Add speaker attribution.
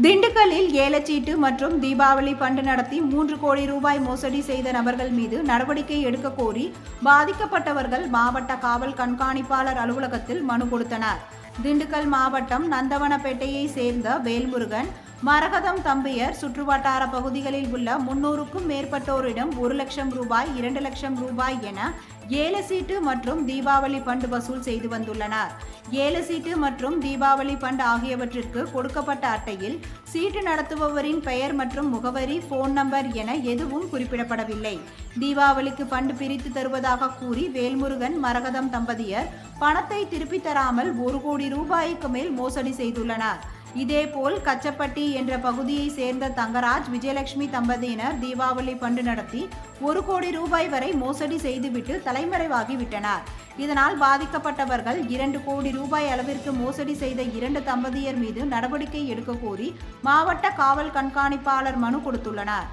Speaker 1: திண்டுக்கல்லில் ஏலச்சீட்டு மற்றும் தீபாவளி பண்டு நடத்தி மூன்று கோடி ரூபாய் மோசடி செய்த நபர்கள் மீது நடவடிக்கை எடுக்க கோரி பாதிக்கப்பட்டவர்கள் மாவட்ட காவல் கண்காணிப்பாளர் அலுவலகத்தில் மனு கொடுத்தனர். திண்டுக்கல் மாவட்டம் நந்தவனப்பேட்டையை சேர்ந்த வேல்முருகன் மரகதம் தம்பியர் சுற்றுவட்டார பகுதிகளில் உள்ள முன்னூறுக்கும் மேற்பட்டோரிடம் ஒரு லட்சம் ரூபாய் இரண்டு லட்சம் ரூபாய் என ஏல சீட்டு மற்றும் தீபாவளி பண்டு வசூல் செய்து வந்துள்ளனர். ஏல சீட்டு மற்றும் தீபாவளி பண்டு ஆகியவற்றிற்கு கொடுக்கப்பட்ட அட்டையில் சீட்டு நடத்துபவரின் பெயர் மற்றும் முகவரி போன் நம்பர் என எதுவும் குறிப்பிடப்படவில்லை. தீபாவளிக்கு பண்டு பிரித்து தருவதாக கூறி வேல்முருகன் மரகதம் தம்பதியர் பணத்தை திருப்பித் தராமல் ஒரு கோடி ரூபாய்க்கு மேல் மோசடி செய்துள்ளனர். இதேபோல் கச்சப்பட்டி என்ற பகுதியை சேர்ந்த தங்கராஜ் விஜயலட்சுமி தம்பதியினர் தீபாவளி பண்டு நடத்தி ஒரு கோடி ரூபாய் வரை மோசடி செய்துவிட்டு தலைமறைவாகி விட்டனர். இதனால் பாதிக்கப்பட்டவர்கள் இரண்டு கோடி ரூபாய் அளவிற்கு மோசடி செய்த இரண்டு தம்பதியர் மீது நடவடிக்கை எடுக்க கோரி மாவட்ட காவல் கண்காணிப்பாளர் மனு கொடுத்துள்ளனர்.